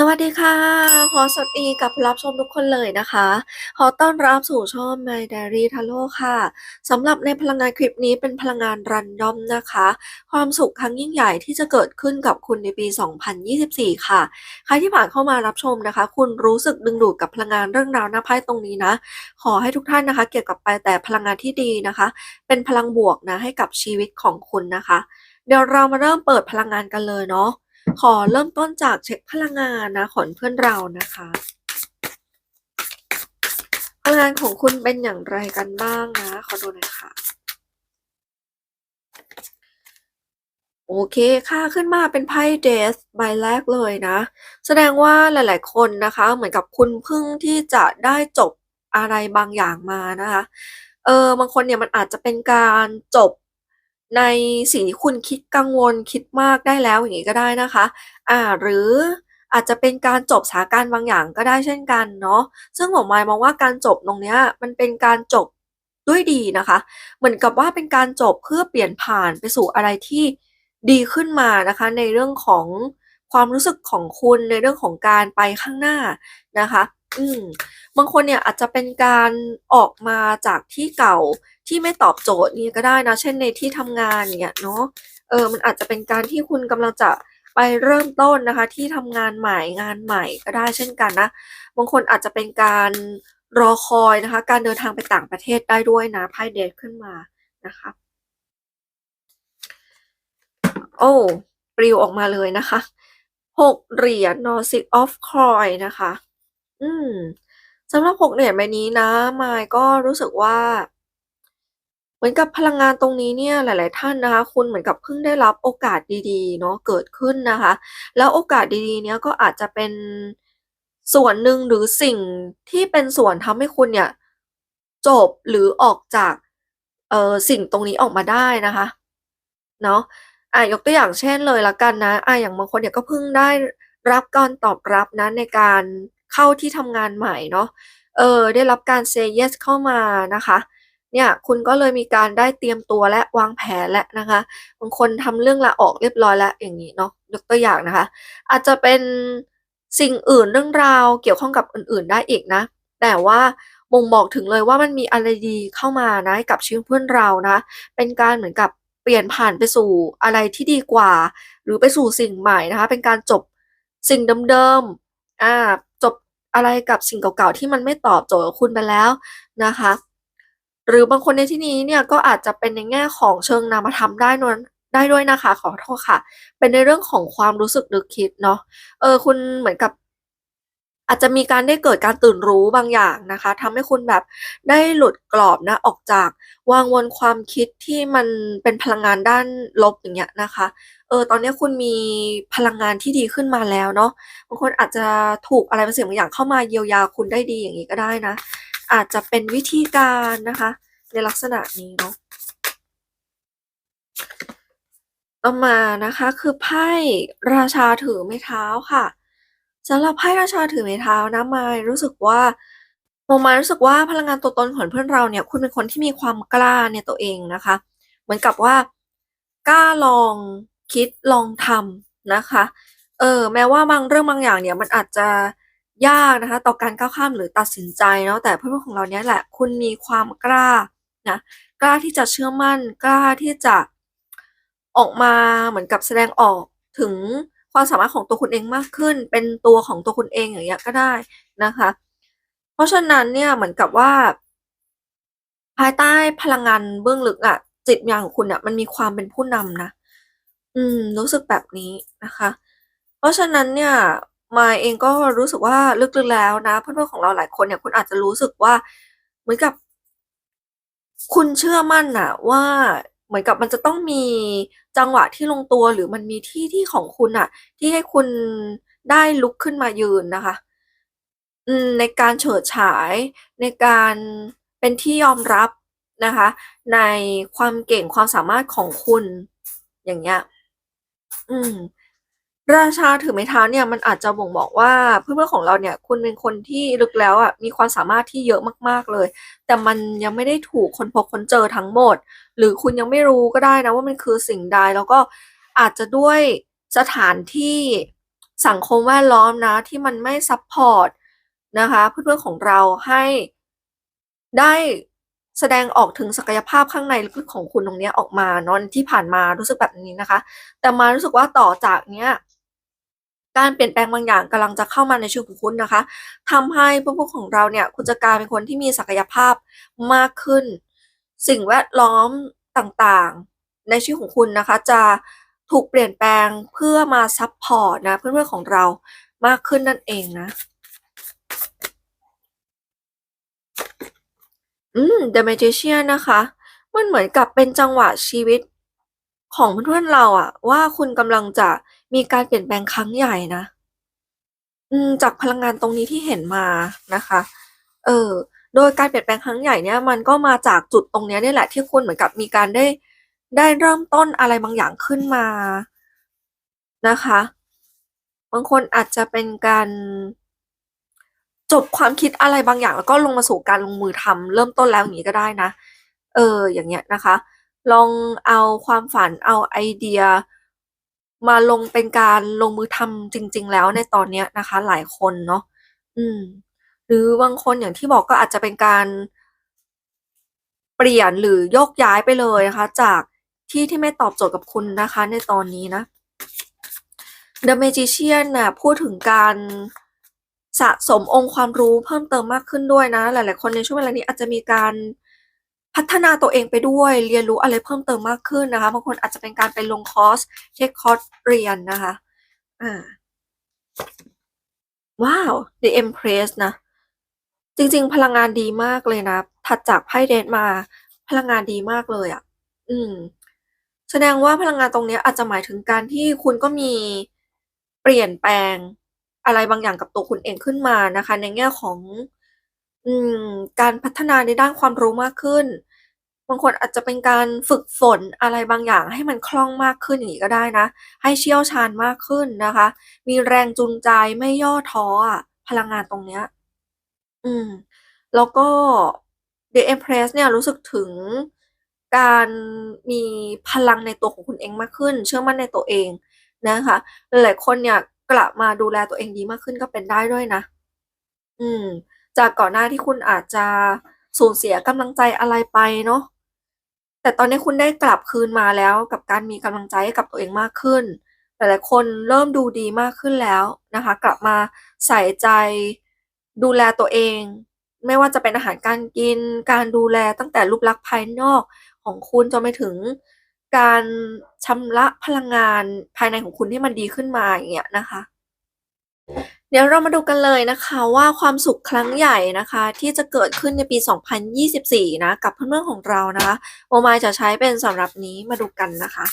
สวัสดีค่ะ ขอสวัสดีกับผู้รับชมทุกคนเลยนะคะ ขอต้อนรับสู่ช่อง My Diary Tarot ค่ะสำหรับในพลังงานคลิปนี้เป็นพลังงานรันดอมนะคะ ความสุขครั้งยิ่งใหญ่ที่จะเกิดขึ้นกับคุณในปี 2024 ค่ะ ใครที่ผ่านเข้ามารับชมนะคะ คุณรู้สึกดึงดูดกับพลังงานเรื่องราวหน้าไพ่ตรงนี้นะ ขอให้ทุกท่านนะคะ เก็บกลับไปแต่พลังงานที่ดีนะคะ เป็นพลังบวกนะให้กับชีวิตของคุณนะคะ เดี๋ยวเรามาเริ่มเปิดพลังงานกันเลยเนาะ ขอเริ่มต้นจากเช็คพลังงานนะของเพื่อนเรานะคะ พลังงานของคุณเป็นอย่างไรกันบ้างนะ ขอดูหน่อยค่ะ โอเคค่ะขึ้นมาเป็นไพ่เดสใบแรกเลยนะ แสดงว่าหลาย ๆ คนนะคะ เหมือนกับคุณเพิ่งที่จะได้จบอะไรบางอย่างมานะคะ เออบางคนเนี่ยมันอาจจะเป็นการจบ ในสิ่งที่คุณคิดกังวลคิดมากได้แล้วอย่างนี้ก็ได้นะคะ อ่า หรืออาจจะเป็นการจบสถานการณ์บางอย่างก็ได้เช่นกันเนาะซึ่งผมหมายมองว่าการจบตรงเนี้ยมันเป็นการจบด้วยดีนะคะ เหมือนกับว่าเป็นการจบเพื่อเปลี่ยนผ่านไปสู่อะไรที่ดีขึ้นมานะคะ ในเรื่องของความรู้สึกของคุณในเรื่องของการไปข้างหน้านะคะ อืมบางคนเนี่ยอาจจะเป็นการออกมาจากที่เก่า ที่ไม่ตอบโจทย์นี่ก็ได้นะ เช่นในที่ทำงานเนี่ยเนาะ เออ มันอาจจะเป็นการที่คุณกำลังจะไปเริ่มต้นนะคะ ที่ทำงานใหม่งานใหม่ก็ได้เช่นกันนะ บางคนอาจจะเป็นการรอคอยนะคะ การเดินทางไปต่างประเทศได้ด้วยนะไพ่เดทขึ้นมานะคะ โอ้ปลิวออกมาเลยนะคะหกเหรียญ n o six of coin นะคะ อืมสำหรับหกเหรียญใบนี้นะมายก็รู้สึกว่า เหมือนกับพลังงานตรงนี้เนี่ยหลาย ๆ ท่านนะคะ คุณเหมือนกับเพิ่งได้รับโอกาสดีๆเนาะเกิดขึ้นนะคะ แล้วโอกาสดีๆ เนี้ยก็อาจจะเป็นส่วนหนึ่งหรือสิ่งที่เป็นส่วนทำให้คุณเนี่ยจบหรือออกจากเอ่อสิ่งตรงนี้ออกมาได้นะคะเนาะอ่ายกตัวอย่างเช่นเลยละกันนะอ่าอย่างบางคนเนี่ยก็เพิ่งได้รับการตอบรับนะในการเข้าที่ทำงานใหม่เนาะเออได้รับการ say yes เข้ามานะคะ เนี่ยคุณก็เลยมีการได้เตรียมตัวและวางแผนแล้วนะคะบางคนทำเรื่องลาออกเรียบร้อยแล้วอย่างนี้เนาะยกตัวอย่างนะคะ อาจจะเป็นสิ่งอื่นเรื่องราวเกี่ยวข้องกับอื่น ๆ ได้อีกนะ แต่ว่าบ่งบอกถึงเลยว่ามันมีอะไรดีเข้ามานะกับชีวิตเพื่อนเรานะ เป็นการเหมือนกับเปลี่ยนผ่านไปสู่อะไรที่ดีกว่า หรือไปสู่สิ่งใหม่นะคะ เป็นการจบสิ่งเดิมๆอ่าจบอะไรกับสิ่งเก่าๆที่มันไม่ตอบโจทย์คุณไปแล้วนะคะ หรือบางคนในที่นี้เนี่ยก็อาจจะเป็นในแง่ของเชิงนามธรรมได้นวนได้ด้วยนะคะ ขอโทษค่ะ เป็นในเรื่องของความรู้สึกนึกคิดเนาะเออคุณเหมือนกับ อาจจะมีการได้เกิดการตื่นรู้บางอย่างนะคะทำให้คุณแบบได้หลุดกรอบนะออกจากวางวนความคิดที่มันเป็นพลังงานด้านลบอย่างเงี้ยนะคะเออตอนนี้คุณมีพลังงานที่ดีขึ้นมาแล้วเนาะบางคนอาจจะถูกอะไรบางสิ่งบางอย่างเข้ามาเยียวยาคุณได้ดีอย่างนี้ก็ได้นะ อาจจะเป็นวิธีการนะคะ ในลักษณะนี้เนาะต่อมานะคะคือไพ่ราชาถือไม้เท้าค่ะสำหรับไพ่ราชาถือไม้เท้านะมายรู้สึกว่าโมมารู้สึกว่าพลังงานตัวตนของเพื่อนเราเนี่ย คุณเป็นคนที่มีความกล้าในตัวเองนะคะ เหมือนกับว่ากล้าลองคิดลองทำนะคะ เออแม้ว่าบางเรื่องบางอย่างเนี่ยมันอาจจะ ยากนะคะต่อการก้าวข้ามหรือตัดสินใจเนาะแต่เพื่อนๆของเราเนี่ยแหละคุณมีความกล้านะกล้าที่จะเชื่อมั่น กล้าที่จะออกมาเหมือนกับแสดงออกถึงความสามารถของตัวคุณเองมากขึ้น เป็นตัวของตัวคุณเองอย่างเงี้ยก็ได้นะคะ เพราะฉะนั้นเนี่ยเหมือนกับว่า ภายใต้พลังงานเบื้องลึกอะจิตวิญญาณของคุณเนี่ยมันมีความเป็นผู้นำนะอืม รู้สึกแบบนี้นะคะ เพราะฉะนั้นเนี่ย มาเองก็รู้สึกว่าลึกๆแล้วนะ เพื่อนๆของเราหลายคนเนี่ยคุณอาจจะรู้สึกว่าเหมือนกับ คุณเชื่อมั่นนะว่าเหมือนกับมันจะต้องมีจังหวะที่ลงตัวหรือมันมีที่ที่ของคุณน่ะที่ให้คุณได้ลุกขึ้นมายืนนะคะในการเฉิดฉายในการเป็นที่ยอมรับนะคะ ในความเก่งความสามารถของคุณอย่างเงี้ย อืม ราชาถือไม้เท้าเนี่ยมันอาจจะบ่งบอกว่าเพื่อนๆของเราเนี่ยคุณเป็นคนที่ลึกแล้วอะมีความสามารถที่เยอะมากๆเลย แต่มันยังไม่ได้ถูกคนพบคนเจอทั้งหมด หรือคุณยังไม่รู้ก็ได้นะว่ามันคือสิ่งใดแล้วก็อาจจะด้วยสถานที่สังคมแวดล้อมนะที่มันไม่ซัปพอร์ตนะคะเพื่อนๆของเราให้ได้แสดงออกถึงศักยภาพข้างในลึกๆของคุณตรงนี้ออกมาเนาะที่ผ่านมารู้สึกแบบนี้นะคะ แต่มารู้สึกว่าต่อจากเนี้ย การเปลี่ยนแปลงบางอย่างกำลังจะเข้ามาในชีวิตของคุณนะคะทำให้เพื่อนๆของเราเนี่ยคุณจะกลายเป็นคนที่มีศักยภาพมากขึ้น สิ่งแวดล้อมต่างๆ ในชีวิตของคุณนะคะ จะถูกเปลี่ยนแปลงเพื่อมาซัปพอร์ตนะเพื่อนๆของเรามากขึ้นนั่นเองนะอืม The Magician นะคะ มันเหมือนกับเป็นจังหวะชีวิตของเพื่อนๆเราอะว่าคุณกำลังจะ มีการเปลี่ยนแปลงครั้งใหญ่นะจากพลังงานตรงนี้ที่เห็นมานะคะ เออ โดยการเปลี่ยนแปลงครั้งใหญ่เนี่ยมันก็มาจากจุดตรงนี้นี่แหละที่คุณเหมือนกับมีการได้ได้เริ่มต้นอะไรบางอย่างขึ้นมานะคะ บางคนอาจจะเป็นการจบความคิดอะไรบางอย่าง แล้วก็ลงมาสู่การลงมือทำเริ่มต้นแล้วอย่างงี้ก็ได้นะ เออ อย่างเงี้ยนะคะ ลองเอาความฝันเอาไอเดีย มาลงเป็นการลงมือทำจริง ๆ แล้วในตอนเนี้ยนะคะ หลายคนเนาะอืม หรือบางคนอย่างที่บอกก็อาจจะเป็นการ เปลี่ยนหรือโยกย้ายไปเลยนะคะ จากที่ที่ไม่ตอบโจทย์กับคุณนะคะ ในตอนนี้นะ The Magician น่ะพูดถึงการสะสมองค์ความรู้เพิ่มเติมมากขึ้นด้วยนะ หลาย ๆ คนในช่วงเวลานี้อาจจะมีการ พัฒนาตัวเองไปด้วย เรียนรู้อะไรเพิ่มเติมมากขึ้นนะคะบางคนอาจจะเป็นการไปลงคอร์สเทกคอร์สเรียนนะคะอาว้าว The Empress นะ จริงๆ พลังงานดีมากเลยนะ ถัดจากไพ่ Death มา พลังงานดีมากเลยอะอืม แสดงว่าพลังงานตรงนี้อาจจะหมายถึงการที่คุณก็มีเปลี่ยนแปลงอะไรบางอย่างกับตัวคุณเองขึ้นมานะคะ ในแง่ของ การพัฒนาในด้านความรู้มากขึ้น บางคนอาจจะเป็นการฝึกฝนอะไรบางอย่างให้มันคล่องมากขึ้นอย่างงี้ก็ได้นะ ให้เชี่ยวชาญมากขึ้นนะคะ มีแรงจูงใจไม่ย่อท้ออะพลังงานตรงเนี้ย อืม แล้วก็ The Empress เนี่ยรู้สึกถึงการมีพลังในตัวของคุณเองมากขึ้น เชื่อมั่นในตัวเองนะคะ หลายคนเนี่ยกลับมาดูแลตัวเองดีมากขึ้นก็เป็นได้ด้วยนะ อืม จากก่อนหน้าที่คุณอาจจะสูญเสียกำลังใจอะไรไปเนาะแต่ตอนนี้คุณได้กลับคืนมาแล้วกับการมีกำลังใจให้กับตัวเองมากขึ้นหลายๆคนเริ่มดูดีมากขึ้นแล้วนะคะ กลับมาใส่ใจดูแลตัวเอง ไม่ว่าจะเป็นอาหารการกิน การดูแลตั้งแต่รูปลักษณ์ภายนอกของคุณจนไปถึงการชำระพลังงานภายในของคุณให้มันดีขึ้นมาอย่างเงี้ยนะคะ เดี๋ยวเรามาดูกันเลยนะคะว่าความสุขครั้งใหญ่นะคะ ที่จะเกิดขึ้นในปี 2024 นะกับเพื่อนๆของเรานะคะโมมล์จะใช้เป็นสำหรับนี้มาดูกันนะคะ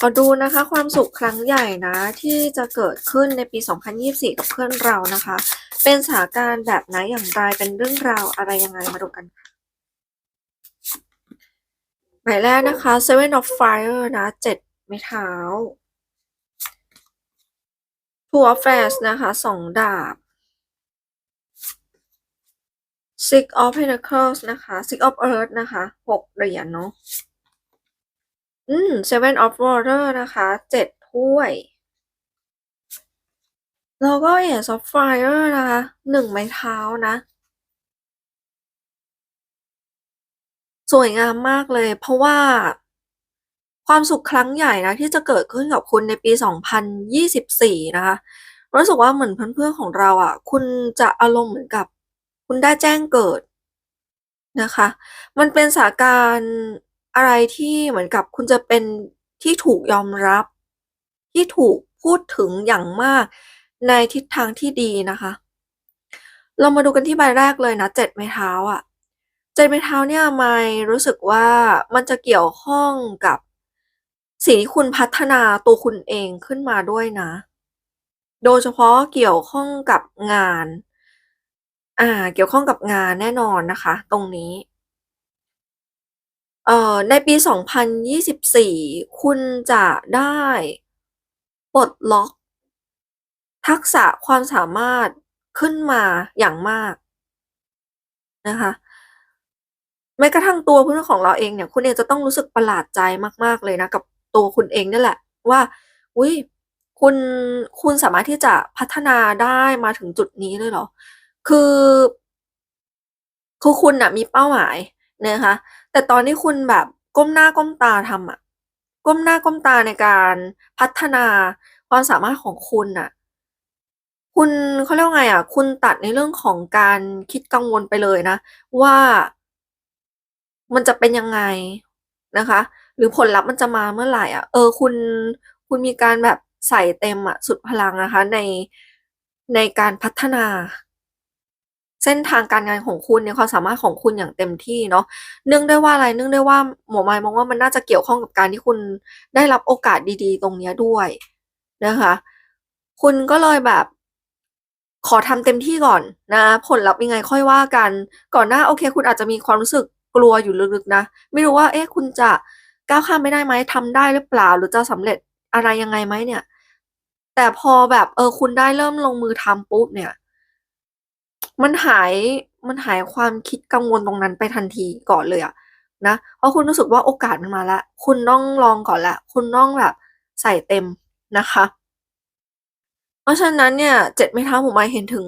ขอดูนะคะความสุขครั้งใหญ่นะที่จะเกิดขึ้นในปี 2024 กับเพื่อนเรานะคะ เป็นสถานการณ์แบบไหนอย่างไรเป็นเรื่องราวอะไรยังไงมาดูกันค่ะใบแรกนะคะ Seven of Fire นะ7ไม้เท้า Two of Wands นะคะ2ดาบ Six of Pentacles นะคะ Six of Earth นะคะ6เหรียญเนาะอืม Seven of Water นะคะ7ถ้วย แล้วก็ Ace of Fire นะคะ1ไม้เท้านะ สวยงามมากเลยเพราะว่า ความสุขครั้งใหญ่นะที่จะเกิดขึ้นกับคุณในปี 2024 นะคะรู้สึกว่าเหมือนเพื่อนๆของเราอะคุณจะอารมณ์เหมือนกับ คุณได้แจ้งเกิดนะคะ มันเป็นสาการอะไรที่เหมือนกับคุณจะเป็นที่ถูกยอมรับ ที่ถูกพูดถึงอย่างมากในทิศทางที่ดีนะคะ เรามาดูกันที่ใบแรกเลยนะ7ไม้เท้าอะ7ไม้เท้าเนี่ยไมล์รู้สึกว่ามันจะเกี่ยวข้องกับ สิ่งที่คุณพัฒนาตัวคุณเองขึ้นมาด้วยนะ โดยเฉพาะเกี่ยวข้องกับงาน อ่า เกี่ยวข้องกับงานแน่นอนนะคะ ตรงนี้ เอ่อ ในปี 2024 คุณจะได้ปลดล็อก ทักษะความสามารถขึ้นมาอย่างมากนะคะแม้กระทั่งตัวเพื่อนของเราเองเนี่ย คุณเองจะต้องรู้สึกประหลาดใจมาก ๆ เลยนะ กับ ตัวคุณเองนี่แหละ ว่าอุ๊ยคุณคุณสามารถที่จะพัฒนาได้มาถึงจุดนี้เลยเหรอ?คือคือคุณน่ะมีเป้าหมายนะคะ แต่ตอนที่คุณแบบก้มหน้าก้มตาทำอะก้มหน้าก้มตาในการพัฒนาความสามารถของคุณน่ะ คุณเขาเรียกว่าไงอะ คุณตัดในเรื่องของการคิดกังวลไปเลยนะ ว่ามันจะเป็นยังไงนะคะ หรือผลลัพธ์มันจะมาเมื่อไหร่อะ เออคุณคุณมีการแบบใส่เต็มอะสุดพลังนะคะในในการพัฒนา เส้นทางการงานของคุณในความสามารถของคุณอย่างเต็มที่เนาะเนื่องด้วยว่าอะไรเนื่องด้วยว่าหมวกมายมองว่ามันน่าจะเกี่ยวข้องกับการที่คุณได้รับโอกาสดีๆ ตรงเนี้ยด้วยนะคะ คุณก็เลยแบบขอทำเต็มที่ก่อนนะ ผลลัพธ์ยังไงค่อยว่ากัน ก่อนหน้าโอเค คุณอาจจะมีความรู้สึกกลัวอยู่ลึกๆนะ ไม่รู้ว่า เอ๊ะคุณจะ ก้าวข้ามไปได้ไหมทำได้หรือเปล่า หรือจะสำเร็จอะไรยังไงไหมเนี่ย แต่พอแบบเออคุณได้เริ่มลงมือทำปุ๊บเนี่ย มันหายมันหายความคิดกังวลตรงนั้นไปทันทีก่อนเลยอะนะเพราะคุณรู้สึกว่าโอกาสมันมาแล้วคุณต้องลองก่อนแล้วคุณต้องแบบใส่เต็มนะคะ เพราะฉะนั้นเนี่ย7ไม้เท้าหมวกมายเห็นถึง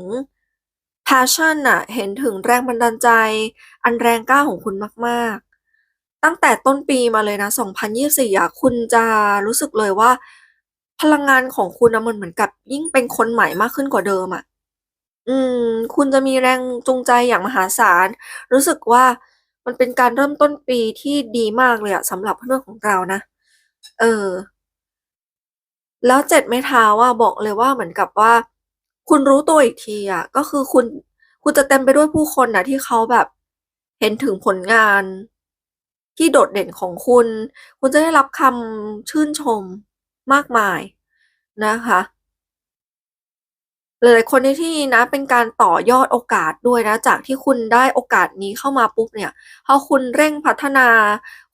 passion น่ะเห็นถึงแรงบันดาลใจ อันแรงกล้าของคุณมาก ๆ ตั้งแต่ต้นปีมาเลยนะ 2024อะคุณจะรู้สึกเลยว่า พลังงานของคุณนะมันเหมือนกับ ยิ่งเป็นคนใหม่มากขึ้นกว่าเดิมอะอืม คุณจะมีแรงจูงใจอย่างมหาศาล รู้สึกว่ามันเป็นการเริ่มต้นปีที่ดีมากเลยอะสำหรับเพื่อนของเรานะ เออ แล้ว7ไม้เท้าอะบอกเลยว่าเหมือนกับว่า คุณรู้ตัวอีกทีอะก็คือคุณ คุณจะเต็มไปด้วยผู้คนนะที่เขาแบบ เห็นถึงผลงาน ที่โดดเด่นของคุณ คุณจะได้รับคำชื่นชมมากมายนะคะหลายๆคนในที่นี้นะเป็นการต่อยอดโอกาสด้วยนะ จากที่คุณได้โอกาสนี้เข้ามาปุ๊บเนี่ยพอคุณเร่งพัฒนา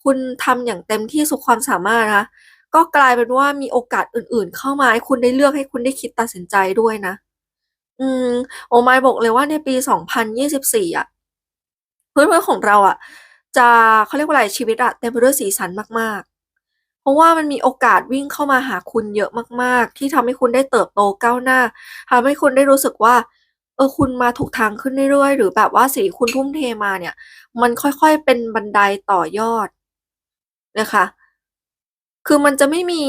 คุณทำอย่างเต็มที่สุดความสามารถนะคะก็กลายเป็นว่ามีโอกาสอื่น ๆ เข้ามาให้คุณได้เลือกให้คุณได้คิดตัดสินใจด้วยนะ อืมโอ้มบอกเลยว่าในปี 2024อะเพื่อนๆของเราอะ จะ เขาเรียกว่าอะไร ชีวิตอะเต็มไปด้วยสีสันมาก ๆ เพราะว่ามันมีโอกาสวิ่งเข้ามาหาคุณเยอะมาก ๆ ที่ทำให้คุณได้เติบโตก้าวหน้า ทำให้คุณได้รู้สึกว่า เออ คุณมาถูกทางขึ้นเรื่อย ๆ หรือแบบว่าสิ่งที่คุณทุ่มเทมาเนี่ย มันค่อย ๆ เป็นบันไดต่อยอดนะคะ คือมันจะไม่มี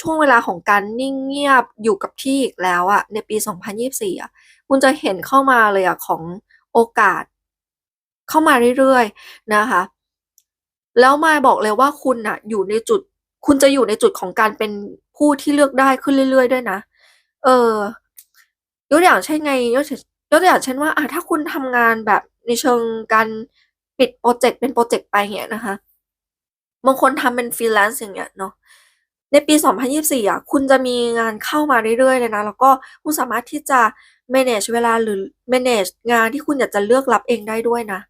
ช่วงเวลาของการนิ่งเงียบอยู่กับที่อีกแล้วอะในปี 2024อะคุณจะเห็นเข้ามาเลยอะของโอกาส เข้ามาเรื่อยๆนะคะ แล้วมาบอกเลยว่าคุณน่ะอยู่ในจุด คุณจะอยู่ในจุดของการเป็นผู้ที่เลือกได้ขึ้นเรื่อย ๆ ด้วยนะ เออยกตัวอย่างเช่นไงยกยกตัวอย่างเช่นว่าอ่าถ้าคุณทำงานแบบในเชิงการปิดพรเจกต์เป็นพรเจกต์ไปเงี้ยนะคะบางคนทำเป็น freelance อย่างเงี้ยเนาะในปี 2024อะคุณจะมีงานเข้ามาเรื่อยๆเลยนะ แล้วก็คุณสามารถที่จะ manage เวลาหรือ manage งานที่คุณอยากจะเลือกรับเองได้ด้วยนะ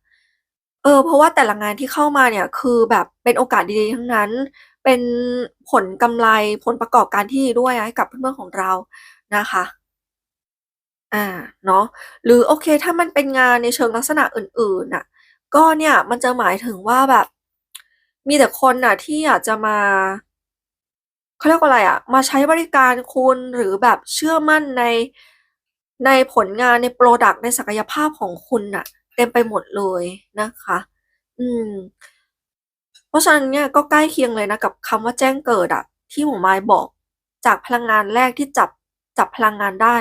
เออ เพราะว่าแต่ละงานที่เข้ามาเนี่ย คือแบบเป็นโอกาสดีๆทั้งนั้น เป็นผลกำไรผลประกอบการที่ดีด้วยให้กับเพื่อนๆของเรานะคะ อ่าเนาะหรือโอเค ถ้ามันเป็นงานในเชิงลักษณะอื่นๆน่ะ ก็เนี่ยมันจะหมายถึงว่าแบบ มีแต่คนน่ะที่อยากจะมาเขาเรียกว่าอะไรอะมาใช้บริการคุณหรือแบบเชื่อมั่นในในผลงานในพรดักต์ในศักยภาพของคุณน่ะ เต็มไปหมดเลยนะคะ อืม เพราะฉะนั้นเนี่ยก็ใกล้เคียงเลยนะกับคำว่าแจ้งเกิดอะที่หมวกมายบอกจากพลังงานแรกที่จับจับพลังงานได้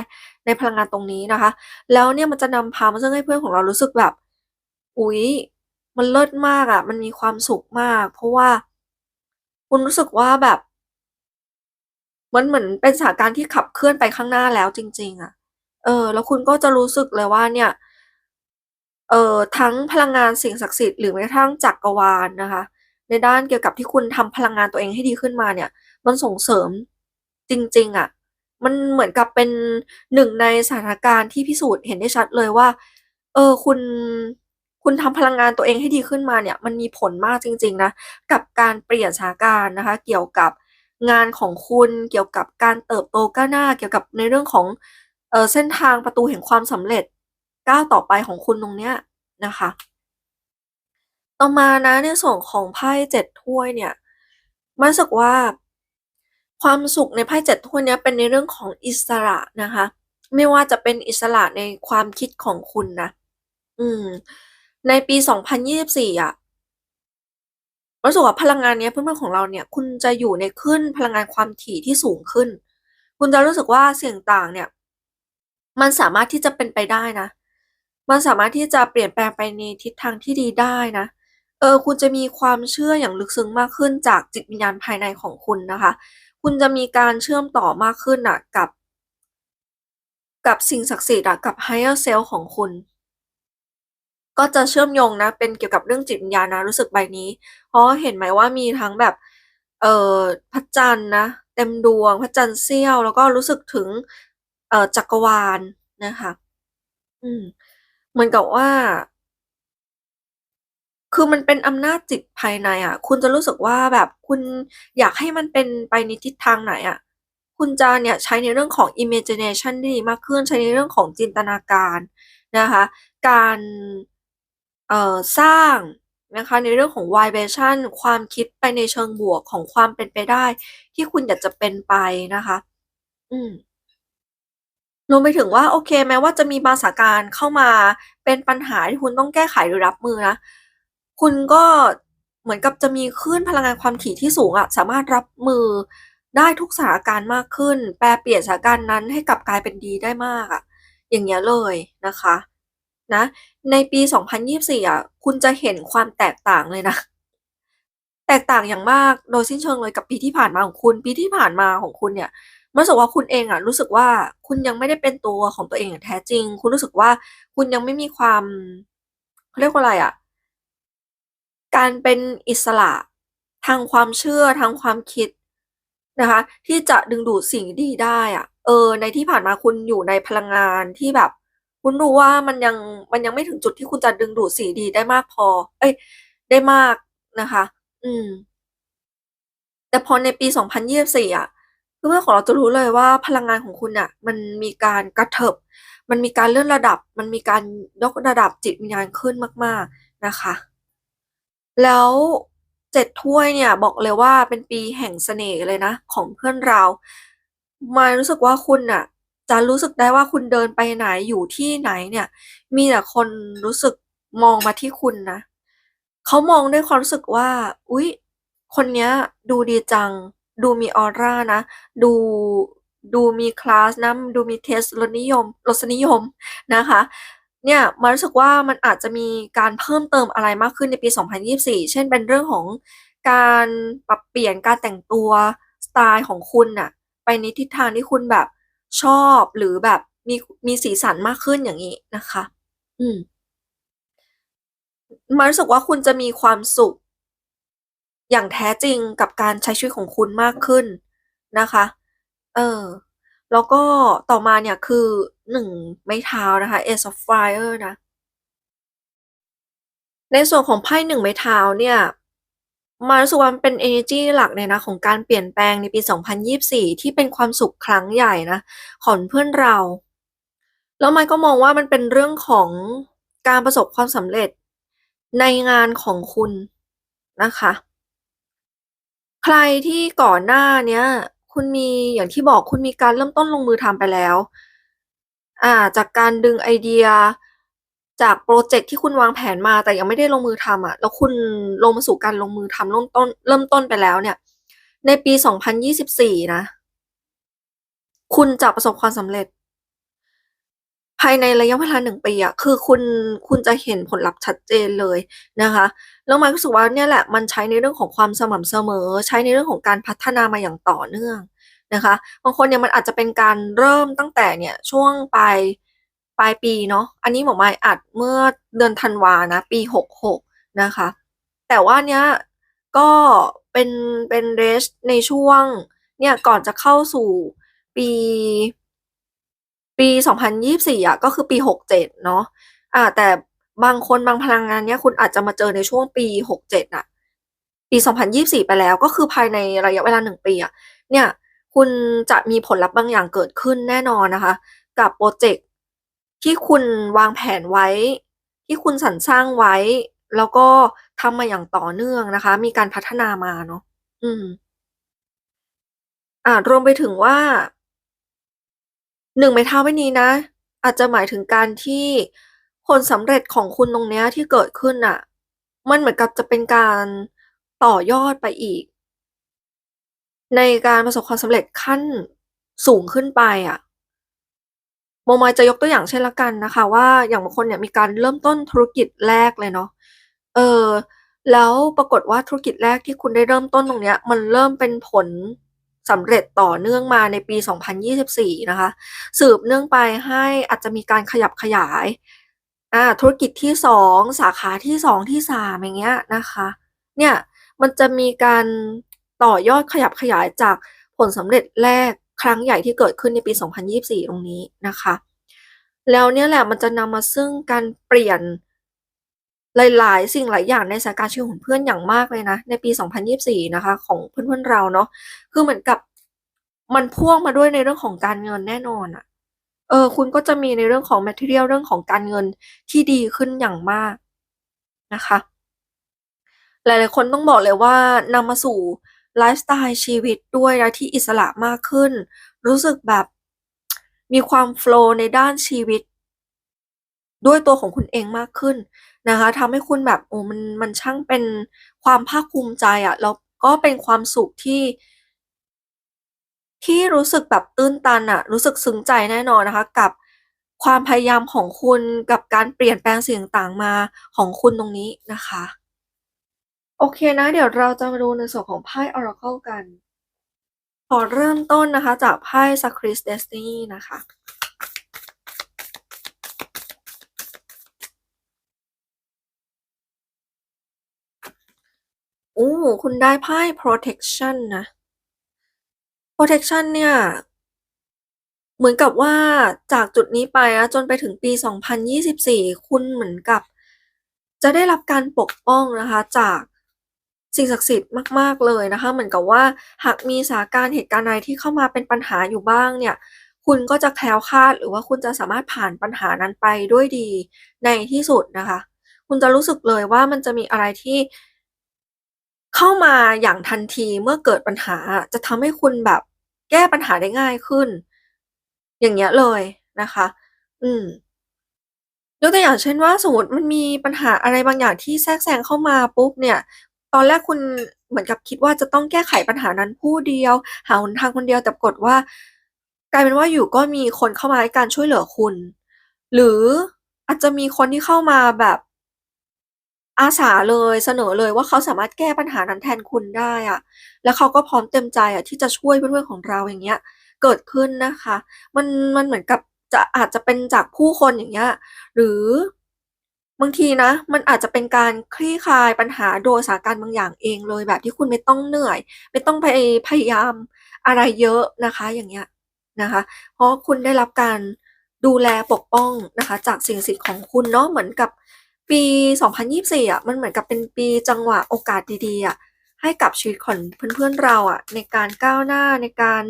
ในพลังงานตรงนี้นะคะ แล้วเนี่ยมันจะนำพามาซึ่งให้เพื่อนของเรารู้สึกแบบ อุ๊ย มันเลิศมากอะมันมีความสุขมาก เพราะว่า คุณรู้สึกว่าแบบ มันเหมือนเป็นสถานการณ์ที่ขับเคลื่อนไปข้างหน้าแล้วจริง ๆอะเออ แล้วคุณก็จะรู้สึกเลยว่าเนี่ย เอ่อทั้งพลังงานสิ่งศักดิ์สิทธิ์หรือแม้กระทั่งจักรวาลนะคะ ในด้านเกี่ยวกับที่คุณทำพลังงานตัวเองให้ดีขึ้นมาเนี่ย มันส่งเสริมจริง ๆอะมันเหมือนกับเป็นหนึ่งในสถานการณ์ที่พิสูจน์เห็นได้ชัดเลยว่า เออคุณคุณทำพลังงานตัวเองให้ดีขึ้นมาเนี่ย มันมีผลมากจริง ๆ นะ กับการเปลี่ยนสถานการณ์นะคะ เกี่ยวกับงานของคุณเกี่ยวกับการเติบโตก้าวหน้า เกี่ยวกับในเรื่องของเออเส้นทางประตูแห่งความสำเร็จ ก้าวต่อไปของคุณตรงเนี้ยนะคะ ต่อมานะในส่วนของไพ่7ถ้วยเนี่ยมายรู้สึกว่าความสุขในไพ่7ถ้วยเนี้ยเป็นในเรื่องของอิสระนะคะ ไม่ว่าจะเป็นอิสระในความคิดของคุณนะ อืม ในปี 2024อะรู้สึกว่าพลังงานเนี้ยเพื่อนๆของเราเนี่ย คุณจะอยู่ในคลื่นพลังงานความถี่ที่สูงขึ้น คุณจะรู้สึกว่าเสี่ยงต่างเนี่ย มันสามารถที่จะเป็นไปได้นะ มันสามารถที่จะเปลี่ยนแปลงไปในทิศทางที่ดีได้นะ เออ คุณจะมีความเชื่ออย่างลึกซึ้งมากขึ้นจากจิตวิญญาณภายในของคุณนะคะ คุณจะมีการเชื่อมต่อมากขึ้นน่ะกับ กับสิ่งศักดิ์สิทธิ์อะกับ higher self ของคุณ ก็จะเชื่อมโยงนะ เป็นเกี่ยวกับเรื่องจิตวิญญาณนะรู้สึกใบนี้ เพราะเห็นไหมว่ามีทั้งแบบ เอ่อพระจันทร์นะ เต็มดวงพระจันทร์เสี้ยว แล้วก็รู้สึกถึง เอ่อจักรวาลนะคะ อืม เหมือนกับว่า คือมันเป็นอำนาจจิตภายในอะ คุณจะรู้สึกว่าแบบคุณอยากให้มันเป็นไปในทิศทางไหนอะ คุณจะเนี่ยใช้ในเรื่องของ imagination ได้ดีมากขึ้น ใช้ในเรื่องของจินตนาการนะคะ การ เอ่อ สร้างนะคะในเรื่องของ vibration ความคิดไปในเชิงบวกของความเป็นไปได้ ที่คุณอยากจะเป็นไปนะคะ อืม รวมไปถึงว่าโอเค แม้ว่าจะมีบางสถานการณ์เข้ามาเป็นปัญหาที่คุณต้องแก้ไขหรือรับมือนะ คุณก็เหมือนกับจะมีคลื่นพลังงานความถี่ที่สูงอะสามารถรับมือได้ทุกสถานการณ์มากขึ้น แปลเปลี่ยนสถานการณ์นั้นให้กลับกลายเป็นดีได้มากอะอย่างเงี้ยเลยนะคะนะในปี 2024อะคุณจะเห็นความแตกต่างเลยนะ แตกต่างอย่างมากโดยสิ้นเชิงเลยกับปีที่ผ่านมาของคุณ ปีที่ผ่านมาของคุณเนี่ย รู้สึกว่าคุณเองอะรู้สึกว่าคุณยังไม่ได้เป็นตัวของตัวเองอย่างแท้จริง คุณรู้สึกว่าคุณยังไม่มีความเขาเรียกว่าอะไรอะการเป็นอิสระทางความเชื่อทางความคิดนะคะ ที่จะดึงดูดสิ่งดีได้อะเออ ในที่ผ่านมาคุณอยู่ในพลังงานที่แบบ คุณรู้ว่ามันยังมันยังไม่ถึงจุดที่คุณจะดึงดูดสิ่งดีได้มากพอ เอ๊ยได้มากนะคะ อืม แต่พอในปี 2024อะ เพื่อนๆของเราจะรู้เลยว่าพลังงานของคุณน่ะมันมีการกระเถิบ มันมีการเลื่อนระดับ มันมีการยกระดับจิตวิญญาณขึ้นมาก ๆนะคะ แล้ว7ถ้วยเนี่ยบอกเลยว่าเป็นปีแห่งเสน่ห์เลยนะ ของเพื่อนเรา มารู้สึกว่าคุณน่ะจะรู้สึกได้ว่าคุณเดินไปไหนอยู่ที่ไหนเนี่ย มีแต่คนรู้สึกมองมาที่คุณนะเขามองด้วยความรู้สึกว่า อุ๊ย คนเนี้ยดูดีจัง ดูมีออร่านะ ดูดูมีคลาสนะดูมีเทสรสนิยมรสนิยมนะคะเนี่ยมายรู้สึกว่ามันอาจจะมีการเพิ่มเติมอะไรมากขึ้นในปี 2024 เช่นเป็นเรื่องของการปรับเปลี่ยนการแต่งตัวสไตล์ของคุณน่ะไปในทิศทางที่คุณแบบชอบหรือแบบมีมีสีสันมากขึ้นอย่างงี้นะคะ อืมมายรู้สึกว่าคุณจะมีความสุข อย่างแท้จริงกับการใช้ชีวิตของคุณมากขึ้นนะคะ เออ แล้วก็ต่อมาเนี่ยคือ1ไม้เท้านะคะ Ace of Fire นะ ในส่วนของไพ่1ไม้เท้าเนี่ย มารู้สึกว่ามันเป็นเอเนอร์จีหลักเลยนะ ของการเปลี่ยนแปลงในปี 2024 ที่เป็นความสุขครั้งใหญ่นะ ของเพื่อนเรา แล้วมายก็มองว่ามันเป็นเรื่องของการประสบความสำเร็จในงานของคุณนะคะ ใครที่ก่อนหน้าเนี้ย คุณมี อย่างที่บอกคุณมีการเริ่มต้นลงมือทำไปแล้ว อ่า จากการดึงไอเดีย จากพรอเจกต์ที่คุณวางแผนมา แต่ยังไม่ได้ลงมือทำอะ แล้วคุณลงมาสู่การลงมือทำเริ่มต้น เริ่มต้นไปแล้วเนี่ย ในปี 2024 นะ คุณจะประสบความสำเร็จ ภายในระยะเวลา1ปีอะคือคุณคุณจะเห็นผลลัพธ์ชัดเจนเลยนะคะ แล้วมายรู้สึกว่าเนี่ยแหละมันใช้ในเรื่องของความสม่ำเสมอ ใช้ในเรื่องของการพัฒนามาอย่างต่อเนื่องนะคะบางคนเนี่ยมันอาจจะเป็นการเริ่มตั้งแต่เนี่ยช่วงปลายปลายปีเนาะอันนี้หมวกมายอัดเมื่อเดือนธันวานะปี 66 นะคะ แต่ว่าเนี้ยก็เป็นเป็น range ในช่วงเนี่ยก่อนจะเข้าสู่ปี ปี 2024 อะ ก็คือปี 67 เนาะอ่า แต่บางคนบางพลังงานเนี้ยคุณอาจจะมาเจอในช่วงปี 67น่ะ ปี 2024 ไปแล้วก็คือภายในระยะเวลา1ปีอะ เนี่ย คุณจะมีผลลัพธ์บางอย่างเกิดขึ้นแน่นอนนะคะ กับพรเจกต์ที่คุณวางแผนไว้ ที่คุณสรรสร้างไว้ แล้วก็ทำมาอย่างต่อเนื่องนะคะ มีการพัฒนามาเนาะอืม อ่ารวมไปถึงว่า หนึ่งไม้เท้าใบนี้นะ อาจจะหมายถึงการที่ผลสำเร็จของคุณตรงเนี้ยที่เกิดขึ้นน่ะมันเหมือนกับจะเป็นการต่อยอดไปอีก ในการประสบความสำเร็จขั้นสูงขึ้นไปอะโมมายจะยกตัวอย่างเช่นละกันนะคะ ว่าอย่างบางคนเนี่ยมีการเริ่มต้นธุรกิจแรกเลยเนาะเออแล้วปรากฏว่าธุรกิจแรกที่คุณได้เริ่มต้นตรงเนี้ย มันเริ่มเป็นผล สำเร็จต่อเนื่องมาในปี 2024 นะคะ สืบเนื่องไปให้อาจจะมีการขยับขยายอ่าธุรกิจที่ 2 สาขาที่ 2 ที่ 3 อย่างเงี้ยนะคะ เนี่ยมันจะมีการต่อยอดขยับขยายจากผลสำเร็จแรกครั้งใหญ่ที่เกิดขึ้นในปี 2024 ตรงนี้นะคะ แล้วเนี่ยแหละมันจะนำมาซึ่งการเปลี่ยน หลายๆ สิ่งหลายอย่างในสถานการณ์ชีวิตของเพื่อนอย่างมากเลยนะ ในปี 2024 นะคะ ของเพื่อนๆเราเนาะคือเหมือนกับมันพ่วงมาด้วยในเรื่องของการเงินแน่นอนอะเออ คุณก็จะมีในเรื่องของ material เรื่องของการเงินที่ดีขึ้นอย่างมากนะคะ หลายๆ คนต้องบอกเลยว่านำมาสู่ไลฟ์สไตล์ชีวิตด้วยนะที่อิสระมากขึ้น รู้สึกแบบมีความโฟล์ในด้านชีวิต ด้วยตัวของคุณเองมากขึ้น นะคะทำให้คุณแบบโอ้มันมันช่างเป็นความภาคภูมิใจอะแล้วก็เป็นความสุขที่ ที่รู้สึกแบบตื้นตันอะรู้สึกซึ้งใจแน่นอนนะคะ กับความพยายามของคุณกับการเปลี่ยนแปลงสิ่งต่างๆมาของคุณตรงนี้นะคะ โอเคนะ เดี๋ยวเราจะมาดูในส่วนของไพ่ Oracle กัน ขอเริ่มต้นนะคะ จากไพ่ Sacred Destiny นะคะ โอ้ คุณได้ไพ่ Protection นะ Protection เนี่ย เหมือนกับว่าจากจุดนี้ไปนะจนไปถึงปี 2024 คุณเหมือนกับ จะได้รับการปกป้องนะคะ จากสิ่งศักดิ์สิทธิ์มาก ๆ เลยนะคะ เหมือนกับว่าหากมีสถานการณ์เหตุการณ์อะไรที่เข้ามาเป็นปัญหาอยู่บ้างเนี่ย คุณก็จะแคล้วคลาดหรือว่าคุณจะสามารถผ่านปัญหานั้นไปด้วยดีในที่สุดนะคะ คุณจะรู้สึกเลยว่ามันจะมีอะไรที่ เข้ามาอย่างทันทีเมื่อเกิดปัญหาจะทำให้คุณแบบแก้ปัญหาได้ง่ายขึ้น อย่างเงี้ยเลยนะคะ อืมยกตัวอย่างเช่นว่าสมมติมันมีปัญหาอะไรบางอย่างที่แทรกแซงเข้ามาปุ๊บเนี่ย ตอนแรกคุณเหมือนกับคิดว่าจะต้องแก้ไขปัญหานั้นผู้เดียว หาหนทางคนเดียวแต่กฏว่า กลายเป็นว่าอยู่ก็มีคนเข้ามาให้การช่วยเหลือคุณ หรืออาจจะมีคนที่เข้ามาแบบ อาสาเลยเสนอเลยว่าเขาสามารถแก้ปัญหานั้นแทนคุณได้อะ แล้วเขาก็พร้อมเต็มใจอะที่จะช่วยเพื่อนๆของเราอย่างเงี้ย เกิดขึ้นนะคะ มันมันเหมือนกับจะอาจจะเป็นจากผู้คนอย่างเงี้ย หรือบางทีนะ มันอาจจะเป็นการคลี่คลายปัญหาโดยสถานการณ์บางอย่างเองเลยแบบที่คุณไม่ต้องเหนื่อย ไม่ต้องไปพยายามอะไรเยอะนะคะอย่างเงี้ยนะคะ เพราะคุณได้รับการดูแลปกป้องนะคะ จากสิ่งศักดิ์สิทธิ์ของคุณเนาะเหมือนกับ ปี 2024อะมันเหมือนกับเป็นปีจังหวะโอกาสดีๆอะให้กับชีวิตของเพื่อนๆเราอะในการก้าวหน้าในการ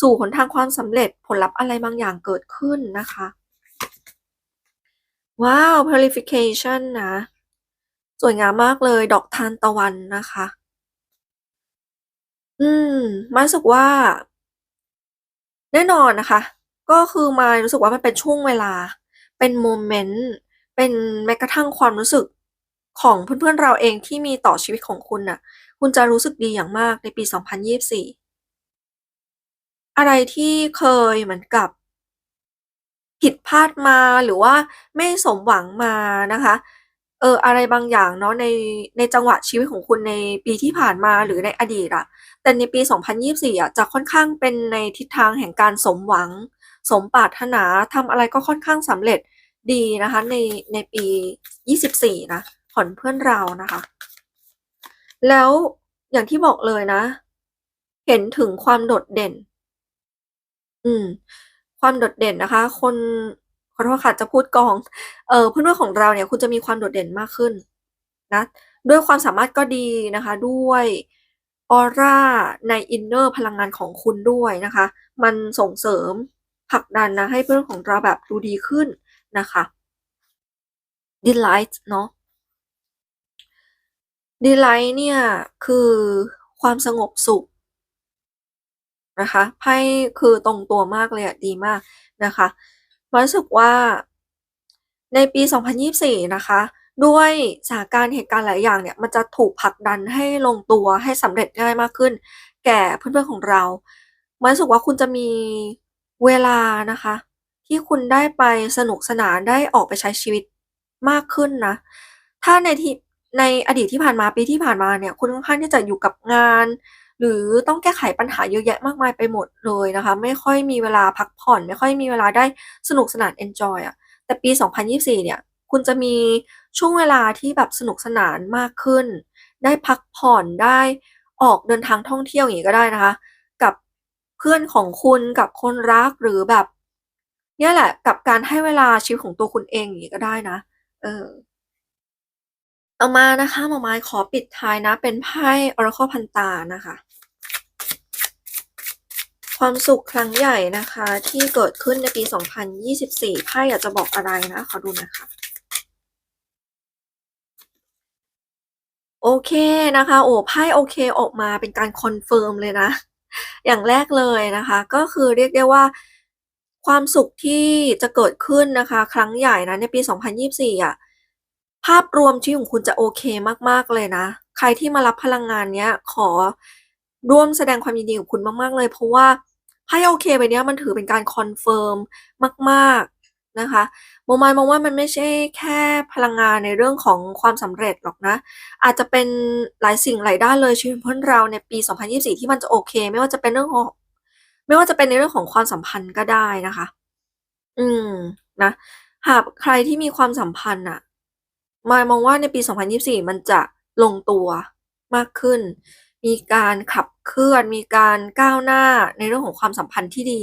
สู่หนทางความสำเร็จผลลัพธ์อะไรบางอย่างเกิดขึ้นนะคะ ว้าว Purification นะ สวยงามมากเลยดอกทานตะวันนะคะ อืมมายรู้สึกว่า แน่นอนนะคะ ก็คือมายรู้สึกว่ามันเป็นช่วงเวลา เป็นโมเมนต์ เป็นแม้กระทั่งความรู้สึกของเพื่อนๆเราเองที่มีต่อชีวิตของคุณน่ะ คุณจะรู้สึกดีอย่างมากในปี 2024 อะไรที่เคยเหมือนกับ ผิดพลาดมาหรือว่าไม่สมหวังมานะคะ เอออะไรบางอย่างเนาะในในจังหวะชีวิตของคุณในปีที่ผ่านมาหรือในอดีตอะแต่ในปี 2024อะจะค่อนข้างเป็นในทิศทางแห่งการสมหวัง สมปรารถนาทำอะไรก็ค่อนข้างสำเร็จ ดีนะคะ ในในปี 24 นะของเพื่อนเรานะคะ แล้วอย่างที่บอกเลยนะ เห็นถึงความโดดเด่น อืม ความโดดเด่นนะคะ คนขอโทษค่ะจะพูดกอง เอ่อเพื่อนๆของเราเนี่ย คุณจะมีความโดดเด่นมากขึ้น นะ ด้วยความสามารถก็ดีนะคะ ด้วยออร่าในอินเนอร์พลังงานของคุณด้วยนะคะ มันส่งเสริมผลักดันนะให้เพื่อนของเราแบบดูดีขึ้น นะคะ Delight เนาะ Delight เนี่ย คือความสงบสุขนะคะไพ่คือตรงตัวมากเลยอะดีมากนะคะรู้สึกว่าในปี 2024 นะคะ ด้วยสถานการณ์เหตุการณ์หลายอย่างเนี่ย มันจะถูกผลักดันให้ลงตัวให้สำเร็จง่ายมากขึ้น แก่เพื่อนๆของเรามันรู้สึกว่าคุณจะมีเวลานะคะ ที่คุณได้ไปสนุกสนานได้ออกไปใช้ชีวิตมากขึ้นนะ ถ้าในที่ในอดีตที่ผ่านมาปีที่ผ่านมาเนี่ย คุณค่อนข้างที่จะอยู่กับงาน หรือต้องแก้ไขปัญหาเยอะแยะมากมายไปหมดเลยนะคะ ไม่ค่อยมีเวลาพักผ่อน ไม่ค่อยมีเวลาได้สนุกสนานเอนจอยอะแต่ปี 2024 เนี่ย คุณจะมีช่วงเวลาที่แบบสนุกสนานมากขึ้น ได้พักผ่อนได้ออกเดินทางท่องเที่ยวอย่างนี้ก็ได้นะคะ กับเพื่อนของคุณกับคนรักหรือแบบ เนี่ยแหละ กับการให้เวลาชีวิตของตัวคุณเองอย่างนี้ก็ได้นะ เออ ต่อมานะคะหมอไม้ขอปิดท้ายนะ เป็นไพ่ Oracle พันตานะคะ ความสุขครั้งใหญ่นะคะ ที่เกิดขึ้นในปี 2024ไพ่อยากจะบอกอะไรนะ ขอดูนะคะโอเคนะคะ โอ้ไพ่โอเคออกมาเป็นการคอนเฟิร์มเลยนะ อย่างแรกเลยนะคะ ก็คือเรียกได้ว่า ความสุขที่จะเกิดขึ้นนะคะ ครั้งใหญ่นะในปี 2024อะภาพรวมชีวิตของคุณจะโอเคมากๆเลยนะ ใครที่มารับพลังงานเนี้ยขอร่วมแสดงความยินดีกับคุณมาก ๆ เลย เพราะว่าไพ่โอเคใบเนี้ยมันถือเป็นการคอนเฟิร์มมากๆนะคะโมมายมองว่ามันไม่ใช่แค่พลังงานในเรื่องของความสำเร็จหรอกนะ อาจจะเป็นหลายสิ่งหลายด้านเลยชีวิตเพื่อนเราในปี 2024 ที่มันจะโอเค ไม่ว่าจะเป็นเรื่องของ ไม่ว่าจะเป็นในเรื่องของความสัมพันธ์ก็ได้นะคะ อืมนะ หากใครที่มีความสัมพันธ์น่ะมายมองว่าในปี 2024 มันจะลงตัวมากขึ้น มีการขับเคลื่อน มีการก้าวหน้าในเรื่องของความสัมพันธ์ที่ดี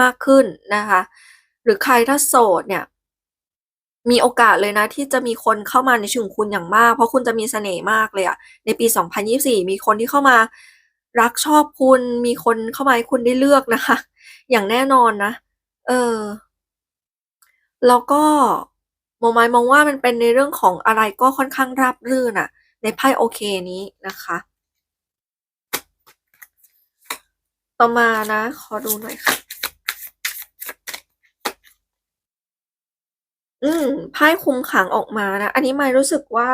มากขึ้นนะคะ หรือใครถ้าโสดเนี่ย มีโอกาสเลยนะ ที่จะมีคนเข้ามาในชีวิตของคุณอย่างมาก เพราะคุณจะมีเสน่ห์มากเลยอะในปี 2024 มีคนที่เข้ามา รักชอบคุณมีคนเข้ามาให้คุณได้เลือกนะคะ อย่างแน่นอนนะ เออ แล้วก็โมไมมองว่ามันเป็นในเรื่องของอะไรก็ค่อนข้างราบรื่นอะในไพ่โอเคนี้นะคะ ต่อมานะ ขอดูหน่อยค่ะ อืมไพ่คุมขังออกมานะ อันนี้ไมายรู้สึกว่า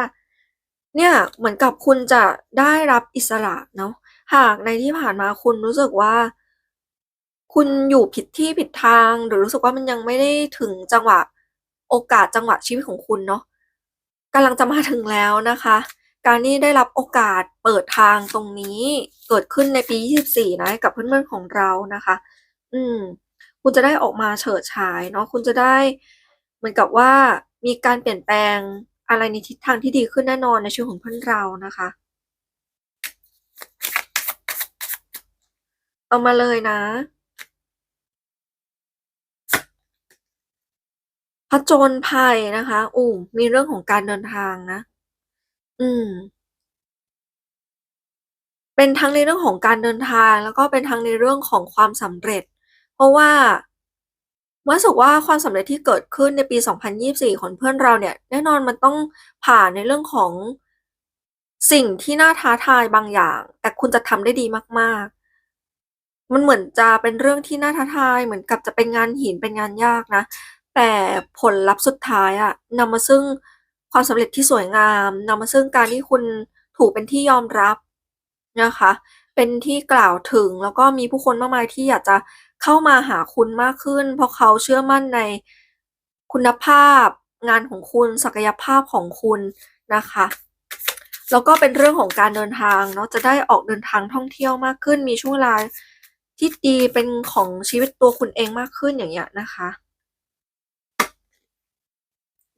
เนี่ย เหมือนกับคุณจะได้รับอิสระเนาะ หากในที่ผ่านมาคุณรู้สึกว่า คุณอยู่ผิดที่ผิดทาง หรือรู้สึกว่ามันยังไม่ได้ถึงจังหวะโอกาสจังหวะชีวิตของคุณเนาะกำลังจะมาถึงแล้วนะคะ การที่ได้รับโอกาสเปิดทางตรงนี้เกิดขึ้นในปี 24 นะกับเพื่อนๆของเรานะคะ อืม คุณจะได้ออกมาเฉิดฉายเนาะคุณจะได้เหมือนกับว่ามีการเปลี่ยนแปลงอะไรในทิศทางที่ดีขึ้นแน่นอนในชีวิตของเพื่อนเรานะคะ เอามาเลยนะผจญภัยนะคะอู้มีเรื่องของการเดินทางนะ อืม เป็นทั้งในเรื่องของการเดินทาง แล้วก็เป็นทั้งในเรื่องของความสำเร็จ เพราะว่ารู้สึกว่าความสำเร็จที่เกิดขึ้นในปี 2024 ของเพื่อนเราเนี่ย แน่นอนมันต้องผ่านในเรื่องของสิ่งที่น่าท้าทายบางอย่าง แต่คุณจะทำได้ดีมาก มันเหมือนจะเป็นเรื่องที่น่าท้าทายเหมือนกับจะเป็นงานหินเป็นงานยากนะ แต่ผลลัพธ์สุดท้ายอะนำมาซึ่งความสำเร็จที่สวยงามนำมาซึ่งการที่คุณถูกเป็นที่ยอมรับนะคะ เป็นที่กล่าวถึงแล้วก็มีผู้คนมากมายที่อยากจะเข้ามาหาคุณมากขึ้น เพราะเขาเชื่อมั่นในคุณภาพ งานของคุณศักยภาพของคุณนะคะแล้วก็เป็นเรื่องของการเดินทางเนาะจะได้ออกเดินทางท่องเที่ยวมากขึ้นมีช่วงเวลา ที่ดีเป็นของชีวิตตัวคุณเองมากขึ้นอย่างเงี้ยนะคะ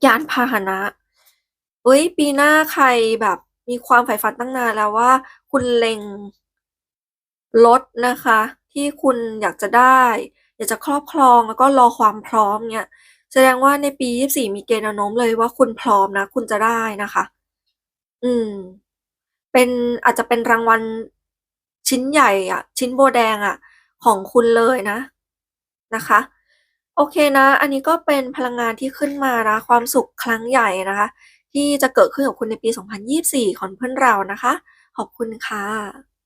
ยานพาหนะเฮ้ยปีหน้าใครแบบมีความใฝ่ฝันตั้งนานแล้วว่า คุณเล็งรถนะคะ ที่คุณอยากจะได้ อยากจะครอบครองแล้วก็รอความพร้อมเงี้ยแสดงว่าในปี 24 มีเกณฑ์แนวโน้มเลยว่าคุณพร้อมนะ คุณจะได้นะคะ อืม เป็นอาจจะเป็นรางวัลชิ้นใหญ่อะชิ้นโบแดงอะ ของคุณเลยนะนะคะ โอเคนะ อันนี้ก็เป็นพลังงานที่ขึ้นมานะความสุขครั้งใหญ่นะคะ ที่จะเกิดขึ้นกับคุณในปี 2024 ของเพื่อนเรานะคะ ขอบคุณค่ะ